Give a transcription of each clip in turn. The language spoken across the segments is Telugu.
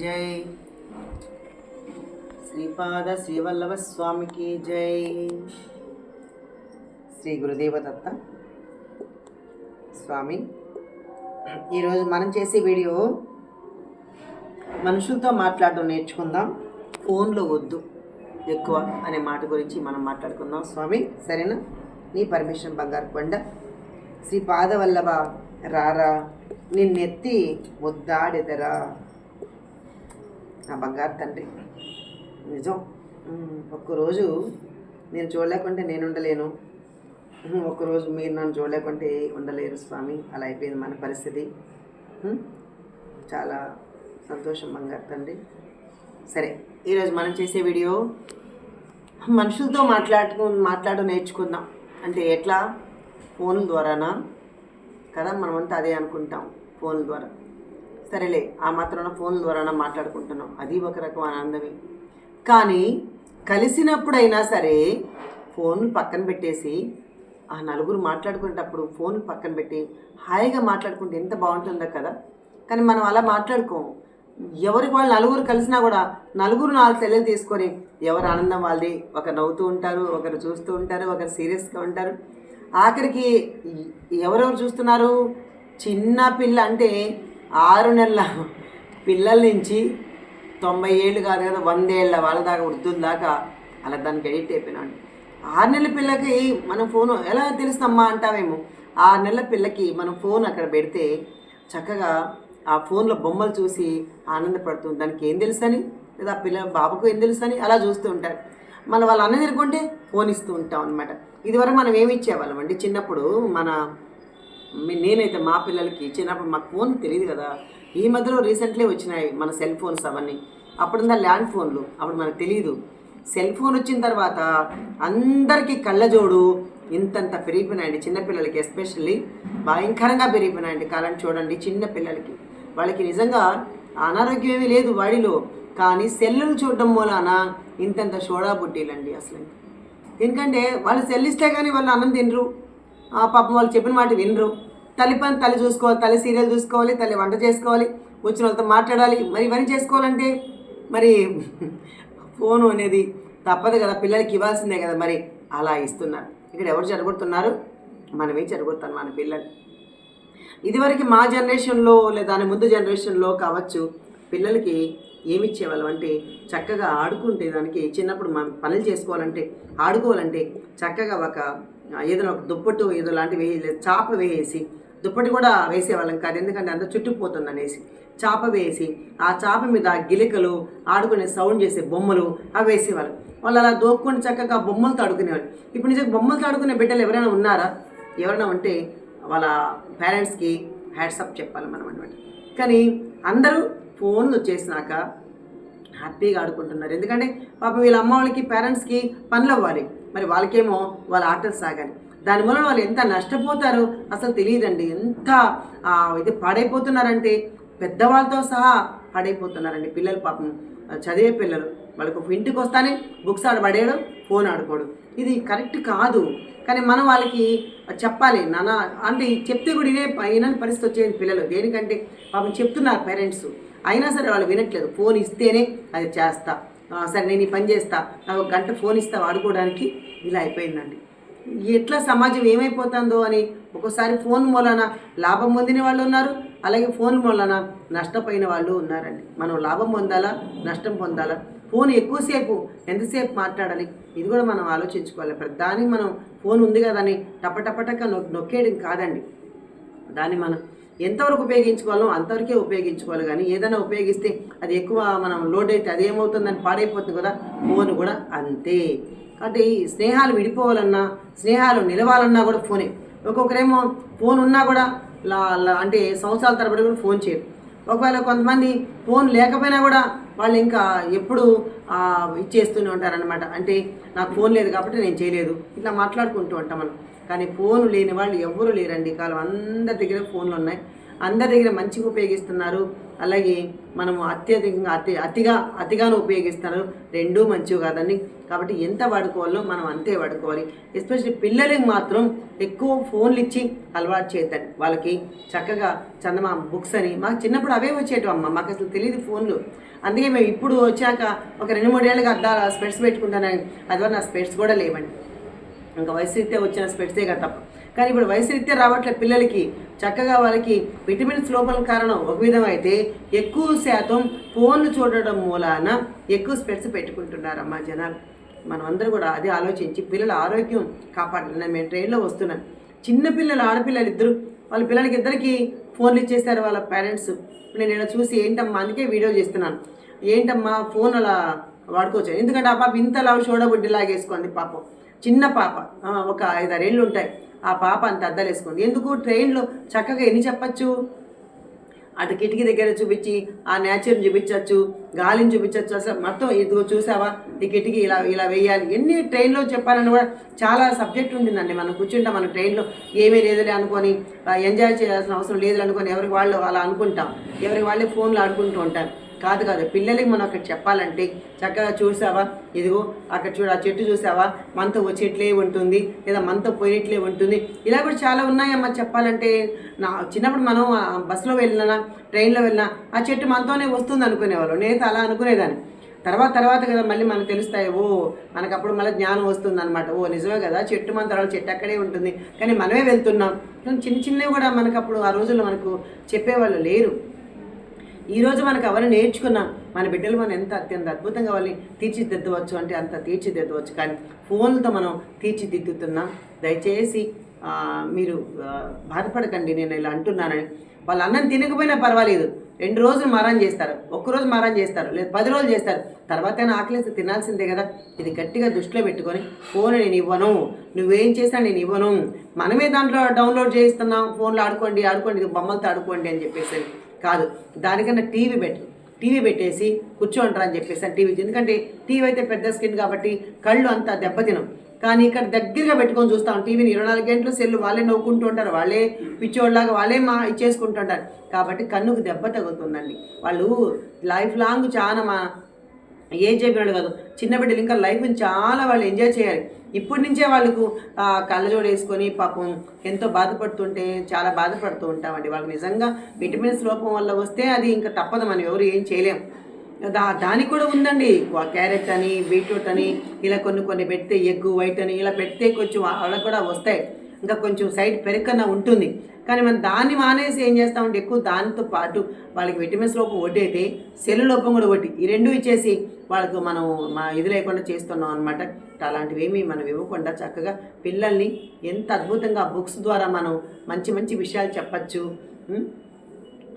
జై. శ్రీపాద శ్రీవల్లభ స్వామికి జై. శ్రీ గురుదేవదత్త స్వామి. ఈరోజు మనం చేసే వీడియో మనుషులతో మాట్లాడడం నేర్చుకుందాం. ఫోన్లో వద్దు ఎక్కువ అనే మాట గురించి మనం మాట్లాడుకుందాం. స్వామి సరేనా? నీ పర్మిషన్ బంగారు కొండ. శ్రీ పాదవల్లభ రారా నిన్నెత్తి ముద్దాడెదరా. నా బంగారు తండ్రి. నిజం. ఒక్కరోజు నేను చూడలేకుంటే నేను ఉండలేను. ఒక్కరోజు మీరు నన్ను చూడలేకుంటే ఉండలేరు స్వామి. అలా అయిపోయింది మన పరిస్థితి. చాలా సంతోషం బంగారు తండ్రి. సరే ఈరోజు మనం చేసే వీడియో మనుషులతో మాట్లాడుకు మాట్లాడడం నేర్చుకుందాం. అంటే ఎట్లా? ఫోన్ ద్వారానా? కదా మనమంతా అదే అనుకుంటాం ఫోన్ ద్వారా. సరేలే ఆ మాత్రాన ఫోన్ ద్వారా మాట్లాడుకుంటున్నాం. అది ఒక రకం ఆనందమే. కానీ కలిసినప్పుడైనా సరే ఫోన్ పక్కన పెట్టేసి ఆ నలుగురు మాట్లాడుకునేటప్పుడు ఫోన్ పక్కన పెట్టి హాయిగా మాట్లాడుకుంటే ఎంత బాగుంటుందో కదా. కానీ మనం అలా మాట్లాడుకోం. ఎవరికి వాళ్ళు నలుగురు కలిసినా కూడా నలుగురు నాలుగు సెల్లెలు తీసుకొని ఎవరు ఆనందం వాళ్ళది ఒకరు నవ్వుతూ ఉంటారు ఒకరు చూస్తూ ఉంటారు ఒకరు సీరియస్గా ఉంటారు. ఆఖరికి ఎవరెవరు చూస్తున్నారు? చిన్న పిల్ల అంటే ఆరు నెలల పిల్లల నుంచి తొంభై ఏళ్ళు కాదు కదా వందేళ్ళ వాళ్ళ దాకా వృద్ధుల దాకా అలా దానికి ఎడిట్ అయిపోయినాడు. ఆరు నెలల పిల్లకి మనం ఫోన్ ఎలా తెలుస్తమ్మా అంటామేమో ఆరు నెలల పిల్లకి మనం ఫోన్ అక్కడ పెడితే చక్కగా ఆ ఫోన్లో బొమ్మలు చూసి ఆనందపడుతుంది. దానికి ఏం తెలుసని? లేదా ఆ పిల్ల బాబుకు ఏం తెలుసని? అలా చూస్తూ ఉంటారు. మన వాళ్ళ అన్న తిరుగుంటే ఫోన్ ఇస్తూ ఉంటాం అనమాట ఇదివరకు మనం ఏమి ఇచ్చేవాళ్ళం అండి? చిన్నప్పుడు మన నేనైతే మా పిల్లలకి చిన్నప్పుడు మాకు ఫోన్ తెలియదు కదా. ఈ మధ్యలో రీసెంట్లీ వచ్చినాయి మన సెల్ ఫోన్స్ అవన్నీ. అప్పుడున్న ల్యాండ్ ఫోన్లు? అప్పుడు మనకు తెలియదు సెల్ ఫోన్ వచ్చిన తర్వాత అందరికీ కళ్ళజోడు ఇంతంత పెరిగిపోయినాయండి చిన్నపిల్లలకి ఎస్పెషల్లీ భయంకరంగా పెరిగిపోయినాయండి కాలం చూడండి చిన్న పిల్లలకి. వాళ్ళకి నిజంగా అనారోగ్యం ఏమీ లేదు వాడిలో కానీ సెల్లులు చూడడం మూలాన ఇంతంత షోడా బుడ్డీలండి అసలు. ఎందుకంటే వాళ్ళు సెల్ ఇస్తే కానీ వాళ్ళు అన్నం తినరు. పాపం వాళ్ళు చెప్పిన మాట వినరు. తల్లి పని తల్లి చూసుకోవాలి తల్లి సీరియల్ చూసుకోవాలి తల్లి వంట చేసుకోవాలి వచ్చిన వాళ్ళతో మాట్లాడాలి. మరి ఇవన్నీ చేసుకోవాలంటే మరి ఫోను అనేది తప్పదు కదా పిల్లలకి ఇవ్వాల్సిందే కదా మరి. అలా ఇస్తున్నారు ఇక్కడ ఎవరు చెడగొడుతున్నారు? మనమే చెడగొడతాను మన పిల్లలు. ఇదివరకు మా జనరేషన్లో లేదా దాని ముందు జనరేషన్లో కావచ్చు పిల్లలకి ఏమి ఇచ్చేవాళ్ళం అంటే చక్కగా ఆడుకుంటే దానికి చిన్నప్పుడు మనం పనులు చేసుకోవాలంటే ఆడుకోవాలంటే చక్కగా ఒక ఏదైనా ఒక దుప్పట్టు ఏదో లాంటివి వేయలేదు చాప వేసి దుప్పటి కూడా వేసేవాళ్ళం కాదు. ఎందుకంటే అంత చుట్టుపోతుంది అనేసి. చాప వేసి ఆ చాప మీద గిలికలు ఆడుకునే సౌండ్ చేసే బొమ్మలు అవి వేసేవాళ్ళు. వాళ్ళు అలా దోక్కుని చక్కగా బొమ్మలతో ఆడుకునేవాళ్ళు. ఇప్పుడు నిజంగా బొమ్మలతో ఆడుకునే బిడ్డలు ఎవరైనా ఉన్నారా? ఎవరైనా ఉంటే వాళ్ళ పేరెంట్స్కి హ్యాట్సప్ చెప్పాలి మనం అనమాట కానీ అందరూ ఫోన్లు వచ్చేసినాక హ్యాపీగా ఆడుకుంటున్నారు. ఎందుకంటే పాపం వీళ్ళ అమ్మ వాళ్ళకి పేరెంట్స్కి పనులు అవ్వాలి. మరి వాళ్ళకేమో వాళ్ళ ఆటలు సాగాలి. దాని మూలన వాళ్ళు ఎంత నష్టపోతారో అసలు తెలియదండి. ఎంత ఇది పాడైపోతున్నారంటే పెద్దవాళ్ళతో సహా పాడైపోతున్నారండి పిల్లలు పాపం. చదివే పిల్లలు. వాళ్ళకు ఇంటికి వస్తానే బుక్స్ ఆడ పడేయడం ఫోన్ ఆడుకోవడం ఇది కరెక్ట్ కాదు. కానీ మనం వాళ్ళకి చెప్పాలి నాన్న అంటే చెప్తే కూడా ఇదే అయినని పరిస్థితి వచ్చేది పిల్లలు. దేనికంటే పాపం చెప్తున్నారు పేరెంట్స్. అయినా సరే వాళ్ళు వినట్లేదు. ఫోన్ ఇస్తేనే అది చేస్తా. సరే నేను ఈ పని చేస్తా. నాకు ఒక గంట ఫోన్ ఇస్తా వాడుకోవడానికి. ఇలా అయిపోయిందండి. ఎట్లా సమాజం ఏమైపోతుందో అని ఒక్కోసారి ఫోన్ మూలన లాభం పొందిన వాళ్ళు ఉన్నారు అలాగే ఫోన్ మూలన నష్టపోయిన వాళ్ళు ఉన్నారండి. మనం లాభం పొందాలా నష్టం పొందాలా? ఫోన్ ఎక్కువసేపు ఎంతసేపు మాట్లాడాలి? ఇది కూడా మనం ఆలోచించుకోవాలి. ప్రతిదానికి మనం ఫోన్ ఉంది కదా అని టపటపటక నొక్ నొక్కేయడం కాదండి. దాన్ని మనం ఎంతవరకు ఉపయోగించుకోవాలో అంతవరకే ఉపయోగించుకోవాలి. కానీ ఏదైనా ఉపయోగిస్తే అది ఎక్కువ మనం లోడ్ అయితే అది ఏమవుతుందని పాడైపోతుంది కదా ఫోన్ కూడా అంతే. కాబట్టి స్నేహాలు విడిపోవాలన్నా స్నేహాలు నిలవాలన్నా కూడా ఫోనే. ఒక్కొక్కరేమో ఫోన్ ఉన్నా కూడా లా అంటే సంవత్సరాల తరబడి కూడా ఫోన్ చేయరు. ఒకవేళ కొంతమంది ఫోన్ లేకపోయినా కూడా వాళ్ళు ఇంకా ఎప్పుడు ఇచ్చేస్తూనే ఉంటారనమాట అంటే నాకు ఫోన్ లేదు కాబట్టి నేను చేయలేదు. ఇట్లా మాట్లాడుకుంటూ ఉంటాం మనం. కానీ ఫోన్ లేని వాళ్ళు ఎవ్వరూ లేరండి. కాలం అందరి దగ్గర ఫోన్లు ఉన్నాయి. అందరి దగ్గర మంచిగా ఉపయోగిస్తున్నారు. అలాగే మనము అత్యధికంగా అతి అతిగా అతిగాను ఉపయోగిస్తున్నారు రెండూ మంచివి కాదండి. కాబట్టి ఎంత వాడుకోవాలో మనం అంతే వాడుకోవాలి. ఎస్పెషల్లీ పిల్లలకి మాత్రం ఎక్కువ ఫోన్లు ఇచ్చి అలవాటు చేద్దాం వాళ్ళకి చక్కగా చందమా బుక్స్ అని మాకు చిన్నప్పుడు అవే వచ్చేటివి అమ్మ. మాకు అసలు తెలియదు ఫోన్లు. అందుకే మేము ఇప్పుడు వచ్చాక ఒక రెండు మూడేళ్ళకి అద్దాల స్పెట్స్ పెట్టుకుంటానని. అది వల్ల నా స్పెట్స్ కూడా లేవండి. ఇంకా వయసు రీత్యా వచ్చిన స్పెట్సే కదా. తప్ప కానీ ఇప్పుడు వయసు రీత్యా రావట్లే పిల్లలకి చక్కగా వాళ్ళకి విటమిన్స్ లోపల కారణం ఒక విధం అయితే ఎక్కువ శాతం ఫోన్లు చూడడం మూలాన ఎక్కువ స్పెట్స్ పెట్టుకుంటున్నారమ్మా జనాలు. మనం అందరూ కూడా అదే ఆలోచించి పిల్లల ఆరోగ్యం కాపాడాలి మేము ట్రైన్లో వస్తున్నాను. చిన్న పిల్లలు ఆడపిల్లలు ఇద్దరు. వాళ్ళ పిల్లలకి ఇద్దరికి ఫోన్లు ఇచ్చేస్తారు వాళ్ళ పేరెంట్స్. నేను ఇలా చూసి ఏంటమ్మా అందుకే వీడియో చేస్తున్నాను. ఏంటమ్మా ఫోన్ అలా వాడుకోవచ్చు? ఎందుకంటే ఆ పాప ఇంతలా చూడబుడ్డి లాగేసుకుంది పాపం. చిన్న పాప ఒక ఐదారేళ్ళు ఉంటాయి ఆ పాప అంత అద్దలేసుకుంది. ఎందుకు? ట్రైన్లో చక్కగా ఎన్ని చెప్పచ్చు? అటు కిటికీ దగ్గర చూపించి ఆ నేచర్ని చూపించవచ్చు గాలిని చూపించవచ్చు అసలు మొత్తం ఇదిగో చూసావా? ఈ కిటికీ ఇలా ఇలా వేయాలి. ఎన్ని ట్రైన్లో చెప్పాలని కూడా చాలా సబ్జెక్ట్ ఉంటుందండి మనం కూర్చుంటాం మన ట్రైన్లో ఏమీ లేదులే అనుకొని ఎంజాయ్ చేయాల్సిన అవసరం లేదు అనుకొని ఎవరికి వాళ్ళు అలా అనుకుంటాం. ఎవరికి వాళ్ళే ఫోన్లు ఆడుకుంటూ ఉంటారు. కాదు కాదు పిల్లలకి మనం అక్కడ చెప్పాలంటే చక్కగా చూసావా? ఇదిగో అక్కడ చూడు ఆ చెట్టు చూసావా? మనతో వచ్చేట్లే ఉంటుంది లేదా మనతో పోయేట్లే ఉంటుంది. ఇలా కూడా చాలా ఉన్నాయమ్మా చెప్పాలంటే. నా చిన్నప్పుడు మనం బస్సులో వెళ్ళినా ట్రైన్లో వెళ్ళినా ఆ చెట్టు మనతోనే వస్తుంది అనుకునేవాళ్ళు. నేను అలా అనుకునేదాన్ని. తర్వాత తర్వాత కదా మళ్ళీ మనకు తెలుస్తాయి ఓ మనకు అప్పుడు మళ్ళీ జ్ఞానం వస్తుంది అనమాట ఓ నిజమే కదా చెట్టు మన తర్వాత చెట్టు అక్కడే ఉంటుంది. కానీ మనమే వెళ్తున్నాం. చిన్న చిన్నవి కూడా మనకు అప్పుడు ఆ రోజుల్లో మనకు చెప్పేవాళ్ళు లేరు. ఈరోజు మనకు అవన్నీ నేర్చుకున్నాం? మన బిడ్డలు మనం ఎంత అత్యంత అద్భుతంగా వాళ్ళని తీర్చిదిద్దవచ్చు అంటే అంత తీర్చిదిద్దవచ్చు. కానీ ఫోన్లతో మనం తీర్చిదిద్దుతున్నాం దయచేసి మీరు బాధపడకండి నేను ఇలా అంటున్నానని. వాళ్ళు అన్నం తినకపోయినా పర్వాలేదు. రెండు రోజులు మారం చేస్తారు. ఒక్కరోజు మారం చేస్తారు. లేదు పది రోజులు చేస్తారు. తర్వాత ఆకలిస్తే తినాల్సిందే కదా. ఇది గట్టిగా దృష్టిలో పెట్టుకొని ఫోన్ నేను ఇవ్వను. నువ్వేం చేసినా నేను ఇవ్వను. మనమే దాంట్లో డౌన్లోడ్ చేయిస్తున్నాం. ఫోన్లో ఆడుకోండి ఆడుకోండి బొమ్మలతో ఆడుకోండి అని చెప్పేసి కాదు దానికన్నా టీవీ బెటర్ టీవీ పెట్టేసి కూర్చోండి అని చెప్పేసి టీవీ ఎందుకంటే టీవీ అయితే పెద్ద స్క్రీన్ కాబట్టి కళ్ళు అంతా దెబ్బతినం. కానీ ఇక్కడ దగ్గరగా పెట్టుకొని చూస్తాం టీవీని ఇరవై నాలుగు గంటలు సెల్లు వాళ్ళే నవ్వుకుంటూ ఉంటారు. వాళ్ళే పిచ్చోళ్ళలాగా వాళ్ళే మా ఇచ్చేసుకుంటుంటారు కాబట్టి కన్నుకు దెబ్బ తగ్గుతుందండి వాళ్ళు లైఫ్ లాంగ్ చాలా మా ఏజ్ అయిపోయినాడు కాదు చిన్న బిడ్డలు ఇంకా లైఫ్ని చాలా వాళ్ళు ఎంజాయ్ చేయాలి. ఇప్పటి నుంచే వాళ్ళకు కళ్ళజోడు వేసుకొని పాపం ఎంతో బాధపడుతుంటే చాలా బాధపడుతూ ఉంటామండి. వాళ్ళకి నిజంగా విటమిన్స్ లోపం వల్ల వస్తే అది ఇంకా తప్పదు మనం ఎవరు ఏం చేయలేం. దా దానికి కూడా ఉందండి. వా- క్యారెట్ అని బీట్రూట్ అని ఇలా కొన్ని కొన్ని పెడితే ఎగ్గు వైట్ అని ఇలా పెడితే కొంచెం వాళ్ళకు కూడా వస్తాయి. ఇంకా కొంచెం సైడ్ పెరకన్నా ఉంటుంది. కానీ మనం దాన్ని మానేసి ఏం చేస్తామంటే ఎక్కువ దానితో పాటు వాళ్ళకి విటమిన్స్ లోపం ఒకటి అయితే సెల్ లోపం కూడా ఒకటి ఈ రెండు ఇచ్చేసి వాళ్ళకు మనం మా ఇది లేకుండా చేస్తున్నాం అనమాట అలాంటివి ఏమీ మనం ఇవ్వకుండా చక్కగా పిల్లల్ని ఎంత అద్భుతంగా బుక్స్ ద్వారా మనం మంచి మంచి విషయాలు చెప్పచ్చు.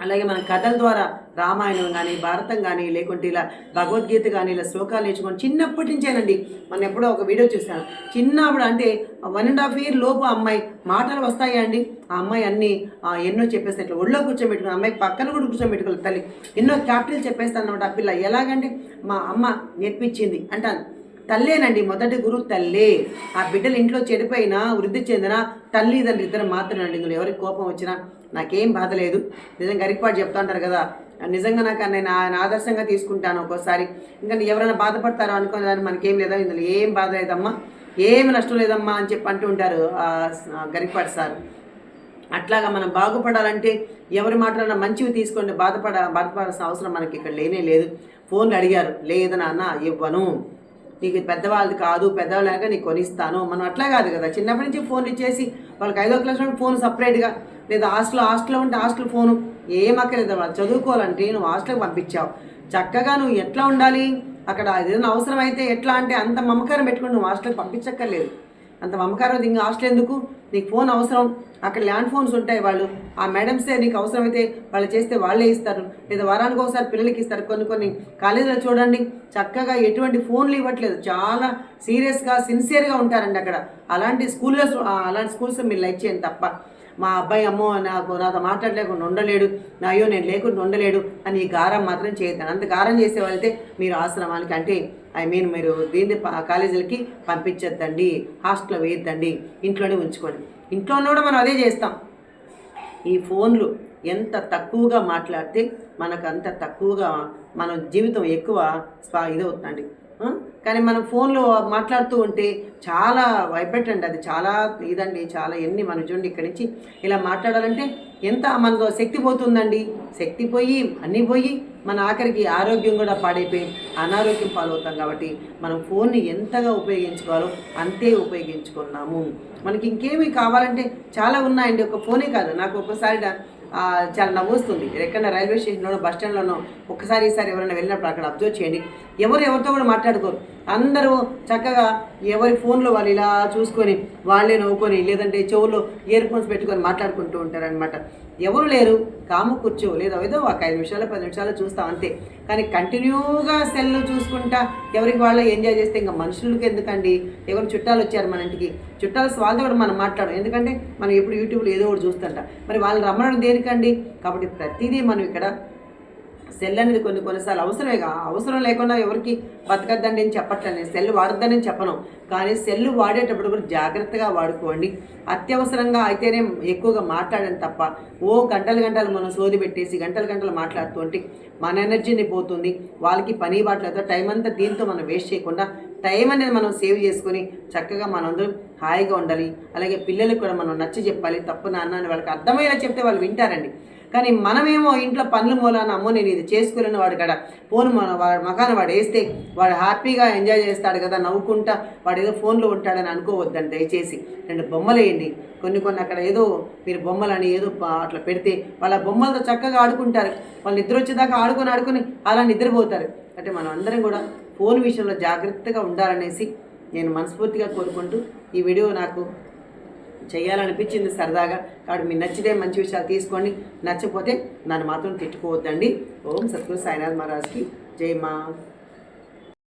అలాగే మన కథల ద్వారా రామాయణం కానీ భారతం కానీ లేకుంటే ఇలా భగవద్గీత కానీ ఇలా శ్లోకాలు నేర్చుకొని చిన్నప్పటి నుంచేనండి. మనం ఎప్పుడో ఒక వీడియో చూసాను చిన్నప్పుడు అంటే వన్ అండ్ హాఫ్ ఇయర్ లోపు అమ్మాయి మాటలు వస్తాయా అండి? ఆ అమ్మాయి అన్ని ఎన్నో చెప్పేస్తే ఇట్లా ఒళ్ళో కూర్చోబెట్టుకుని అమ్మాయి పక్కన కూడా కూర్చోబెట్టుకోవాలి తల్లి. ఎన్నో క్యాపిటల్ చెప్పేస్తాను అనమాట ఆ పిల్ల. ఎలాగంటే మా అమ్మ నేర్పించింది అంటాను. తల్లేనండి మొదటి గురువు తల్లే. ఆ బిడ్డలు ఇంట్లో చెడిపోయినా వృద్ధి చెందిన తల్లి తండ్రి ఇద్దరు మాత్రమేనండి. ఇందులో ఎవరికి కోపం వచ్చినా నాకేం బాధ లేదు. నిజంగా గరికపాటు చెప్తా ఉంటారు కదా. నిజంగా నాకు నేను ఆయన ఆదర్శంగా తీసుకుంటాను ఒక్కోసారి. ఇంకా ఎవరైనా బాధపడతారో అనుకునే దాన్ని మనకేం లేదా? ఇందులో ఏం బాధ లేదమ్మా. ఏమి నష్టం లేదమ్మా అని చెప్పి అంటూ ఉంటారు గరికపాటి సార్. అట్లాగా మనం బాగుపడాలంటే ఎవరి మాటలన్నా మంచివి తీసుకోండి. బాధపడ బాధపడాల్సిన అవసరం మనకి ఇక్కడ లేనే లేదు. ఫోన్లు అడిగారు. లేదు నాన్న ఇవ్వను. నీకు పెద్దవాళ్ళది కాదు పెద్దవాళ్ళగా నీకు కొనిస్తాను. మనం అట్లా కాదు కదా. చిన్నప్పటి నుంచి ఫోన్ ఇచ్చేసి వాళ్ళకి ఐదో క్లాస్ ఫోన్ సపరేట్గా. లేదా హాస్టల్ హాస్టల్లో ఉంటే హాస్టల్ ఫోను. ఏం అక్కర్లేదు వాళ్ళు చదువుకోవాలంటే నువ్వు హాస్టల్కి పంపించావు. చక్కగా నువ్వు ఎట్లా ఉండాలి? అక్కడ ఏదైనా అవసరం అయితే ఎట్లా అంటే అంత మమకారం పెట్టుకుని నువ్వు హాస్టల్కి పంపించక్కర్లేదు. అంత మమకారం ఇంకా హాస్టల్ ఎందుకు? నీకు ఫోన్ అవసరం. అక్కడ ల్యాండ్ ఫోన్స్ ఉంటాయి వాళ్ళు. ఆ మేడమ్సే నీకు అవసరమైతే వాళ్ళు చేస్తే వాళ్ళే ఇస్తారు. లేదా వారానికి ఒకసారి పిల్లలకి ఇస్తారు కొన్ని కొన్ని. కాలేజీలో చూడండి చక్కగా ఎటువంటి ఫోన్లు ఇవ్వట్లేదు. చాలా సీరియస్గా సిన్సియర్గా ఉంటారండి అక్కడ. అలాంటి స్కూల్లో అలాంటి స్కూల్స్ మీరు లైక్ చేయండి తప్ప. మా అబ్బాయి అమ్మో నాకు నాతో మాట్లాడలేకుండా ఉండలేడు. నా అయ్యో నేను లేకుండా ఉండలేడు అని ఈ గారం మాత్రం చేయొద్దండి అంత గారం చేసే వాళ్ళైతే మీరు ఆశ్రమానికి అంటే ఐ మీన్ మీరు దీన్ని కాలేజీలకి పంపించొద్దండి. హాస్టల్లో వేయొద్దండి. ఇంట్లోనే ఉంచుకోండి. ఇంట్లో కూడా మనం అదే చేస్తాం. ఈ ఫోన్లు ఎంత తక్కువగా మాట్లాడితే మనకు అంత తక్కువగా మన జీవితం ఎక్కువ స్పా ఇదవుతుందండి. కానీ మనం ఫోన్లో మాట్లాడుతూ ఉంటే చాలా వైబ్రేట్ అండి అది. చాలా ఇదండి చాలా ఎన్ని మన చూడండి ఇక్కడి నుంచి ఇలా మాట్లాడాలంటే ఎంత మనలో శక్తి పోతుందండి. శక్తి పోయి అన్నీ పోయి మన ఆఖరికి ఆరోగ్యం కూడా పాడైపోయి అనారోగ్యం పాలవుతాం కాబట్టి మనం ఫోన్ని ఎంతగా ఉపయోగించుకోవాలో అంతే ఉపయోగించుకున్నాము. మనకి ఇంకేమి కావాలంటే చాలా ఉన్నాయండి. ఒక ఫోనే కాదు. నాకు ఒకసారి చాలా నవ్వుస్తుంది. ఎక్కడ రైల్వే స్టేషన్లోనో బస్ స్టాండ్లోనో ఒక్కసారి ఈసారి ఎవరైనా వెళ్ళినప్పుడు అక్కడ అబ్జర్వ్ చేయండి. ఎవరు ఎవరితో కూడా మాట్లాడుకోరు. అందరూ చక్కగా ఎవరి ఫోన్లో వాళ్ళు ఇలా చూసుకొని వాళ్ళే నవ్వుకొని లేదంటే చెవుల్లో ఇయర్ ఫోన్స్ పెట్టుకొని మాట్లాడుకుంటూ ఉంటారనమాట ఎవరు లేరు కాము కూర్చో లేదా ఏదో ఒక ఐదు నిమిషాలు పది నిమిషాలు చూస్తాం అంతే. కానీ కంటిన్యూగా సెల్ చూసుకుంటా ఎవరికి వాళ్ళు ఎంజాయ్ చేస్తే ఇంకా మనుషులకి ఎందుకండి? ఎవరు చుట్టాలు వచ్చారు మన ఇంటికి? చుట్టాలు వాళ్ళతో కూడా మనం మాట్లాడడం ఎందుకంటే మనం ఎప్పుడు యూట్యూబ్లో ఏదో ఒకటి చూస్తుంట. మరి వాళ్ళని రమ్మడం దేనికండి? కాబట్టి ప్రతిదీ మనం ఇక్కడ సెల్ అనేది కొన్ని కొన్నిసార్లు అవసరమే కా అవసరం లేకుండా ఎవరికి బతకద్దండి నేను చెప్పట్లేదు. నేను సెల్ వాడొద్దని చెప్పను. కానీ సెల్ వాడేటప్పుడు కూడా జాగ్రత్తగా వాడుకోండి. అత్యవసరంగా అయితేనే ఎక్కువగా మాట్లాడని తప్ప ఓ గంటలు గంటలు మనం సోది పెట్టేసి గంటలు గంటలు మాట్లాడుతుంటే మన ఎనర్జీని పోతుంది. వాళ్ళకి పని బాట్లతో టైం అంతా దీంతో మనం వేస్ట్ చేయకుండా టైం అనేది మనం సేవ్ చేసుకొని చక్కగా మనందరం హాయిగా ఉండాలి. అలాగే పిల్లలకు కూడా మనం నచ్చి చెప్పాలి. తప్పు నాన్న అని వాళ్ళకి అర్థమయ్యేలా చెప్తే వాళ్ళు వింటారండి. కానీ మనమేమో ఇంట్లో పనులు మూలాన అమ్మో నేను ఇది చేసుకోలేని వాడు కదా ఫోన్ మన వాడు మకాన వాడు వేస్తే వాడు హ్యాపీగా ఎంజాయ్ చేస్తాడు కదా నవ్వుకుంటా వాడు ఏదో ఫోన్లో ఉంటాడని అనుకోవద్దండి దయచేసి రెండు బొమ్మలు వేయండి. కొన్ని కొన్ని అక్కడ ఏదో మీరు బొమ్మలని ఏదో అట్లా పెడితే వాళ్ళ బొమ్మలతో చక్కగా ఆడుకుంటారు. వాళ్ళు నిద్ర వచ్చేదాకా ఆడుకొని ఆడుకొని అలా నిద్రపోతారు. అంటే మనం అందరం కూడా ఫోన్ విషయంలో జాగ్రత్తగా ఉండాలనేసి నేను మనస్ఫూర్తిగా కోరుకుంటూ ఈ వీడియో నాకు చేయాలనిపించింది సరదాగా. కాబట్టి మీకు నచ్చితే మంచి విషయాలు తీసుకోండి. నచ్చకపోతే నన్ను మాత్రం తిట్టుకోవద్దండి. ఓం సద్గురు సాయినాథ్ మహారాజ్కి. జై మా